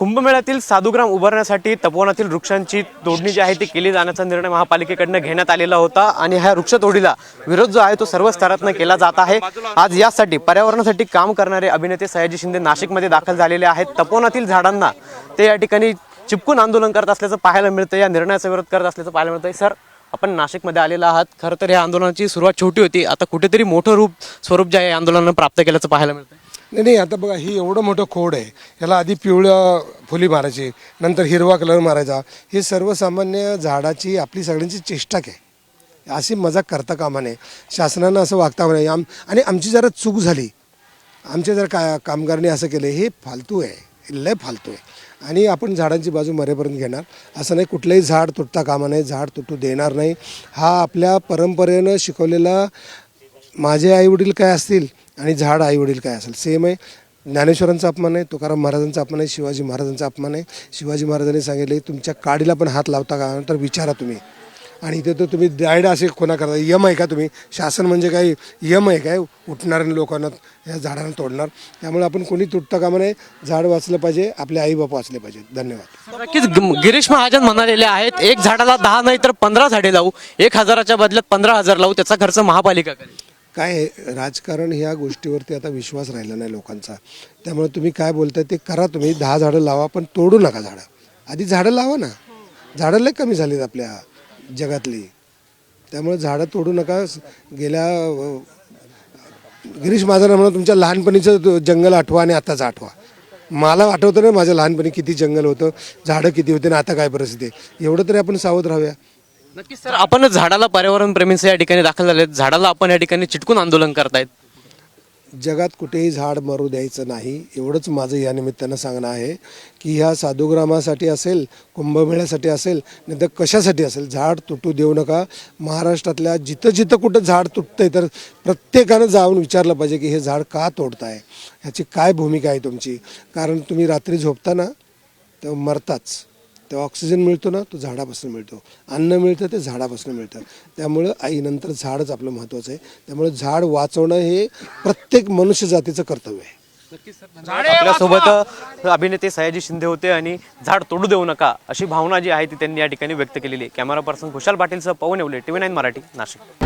कुंभमेळ्यातील साधुग्राम उभारण्यासाठी तपोवनातील वृक्षांची तोडणी जी आहे ती केली जाण्याचा निर्णय महापालिकेकडनं घेण्यात आलेला होता आणि ह्या वृक्षतोडीला विरोध जो आहे तो सर्व स्तरातनं केला जात आहे. आज यासाठी पर्यावरणासाठी काम करणारे अभिनेते सयाजी शिंदे नाशिकमध्ये दाखल झालेले आहेत. तपोवनातील झाडांना ते या ठिकाणी चिपकून आंदोलन करत असल्याचं पाहायला मिळतं या निर्णयाचा विरोध करत असल्याचं पाहायला मिळतंय. सर आपण नाशिकमध्ये आलेला आहात. खरं तर या आंदोलनाची सुरुवात छोटी होती. आता कुठेतरी मोठं रूप स्वरूप जे आहे आंदोलनानं प्राप्त केल्याचं पाहायला मिळतं नाही नाही आता बघा ही एवढं मोठं खोड आहे याला आधी पिवळं फुली मारायची नंतर हिरवा कलर मारायचा हे सर्वसामान्य झाडाची आपली सगळ्यांची चेष्टाक आहे अशी मजाक करता कामा नये. शासनानं असं वागता नये. आम आणि आमची जरा चूक झाली. आमच्या जर का कामगारांनी असं केलं हे फालतू आहे. लय फालतू आहे. आणि आपण झाडांची बाजू मरेपर्यंत घेणार. असं नाही कुठलंही झाड तुटता कामा नये. झाड तुटू देणार नाही. हा आपल्या परंपरेनं शिकवलेला माझे आईवडील काय असतील आणि झाड आईवडील काय असेल. सेम आहे. ज्ञानेश्वरांचा अपमान आहे. तुकाराम महाराजांचा अपमान आहे. शिवाजी महाराजांचा अपमान आहे. शिवाजी महाराजांनी सांगितले तुमच्या काडीला पण हात लावता का? तर विचारा तुम्ही. आणि इथे तर तुम्ही डायड असे कोणा करता. यम आहे का तुम्ही? शासन म्हणजे काही यम आहे काय? उठणाऱ्या लोकांना या झाडांना तोडणार. त्यामुळे आपण कोणी तुटता कामा नये झाड वाचलं पाहिजे. आपले आई बाप वाचले पाहिजे धन्यवाद. नक्कीच ग- गिरीश महाजन म्हणालेले आहेत एक झाडाला दहा नाही तर पंधरा झाडे लावू. एक हजाराच्या बदल्यात पंधरा हजार लावू. त्याचा खर्च महापालिका करेल. काय राजकारण ह्या गोष्टीवरती आता विश्वास राहिला नाही लोकांचा. त्यामुळे तुम्ही काय बोलताय ते करा तुम्ही. दहा झाडं लावा पण तोडू नका झाडं. आधी झाडं लावा ना. झाडं लय कमी झालीत आपल्या जगातली. त्यामुळे झाडं तोडू नका. गेल्या गिरीश महाजन म्हणा तुमच्या लहानपणीचं जंगल आठवा आणि आताचं आठवा. मला आठवतं ना माझ्या लहानपणी किती जंगल होतं झाडं किती होते आणि आता काय परिस्थिती आहे. एवढं तरी आपण सावध राहूया. नक्कीच सर आपणच झाडाला पर्यावरण प्रेमींचं या ठिकाणी दाखल झाले झाडाला आपण या ठिकाणी चिटकून आंदोलन करतायत. जगात कुठेही झाड मरू द्यायचं नाही एवढंच माझं या निमित्तानं सांगणं आहे की ह्या साधुग्रामासाठी असेल कुंभमेळ्यासाठी असेल नाही तर कशासाठी असेल झाड तुटू देऊ नका. महाराष्ट्रातल्या जिथं जिथं कुठं झाड तुटतंय तर प्रत्येकानं जाऊन विचारलं पाहिजे की हे झाड का तोडताय? ह्याची काय भूमिका आहे तुमची? कारण तुम्ही रात्री झोपताना तर मरताच. तेव्हा ऑक्सिजन मिळतो ना तो झाडापासून मिळतो. अन्न मिळतं ते झाडापासून मिळतं. त्यामुळं आईनंतर झाडच आपलं महत्त्वाचं आहे. त्यामुळे झाड वाचवणं हे प्रत्येक मनुष्य जातीचं कर्तव्य आहे. आपल्यासोबत अभिनेते सयाजी शिंदे होते आणि झाड तोडू देऊ नका अशी भावना जी आहे ती त्यांनी या ठिकाणी व्यक्त केलेली आहे. कॅमेरा पर्सन खुशाल पाटीलसह पवन येवले टीव्ही नाईन मराठी नाशिक.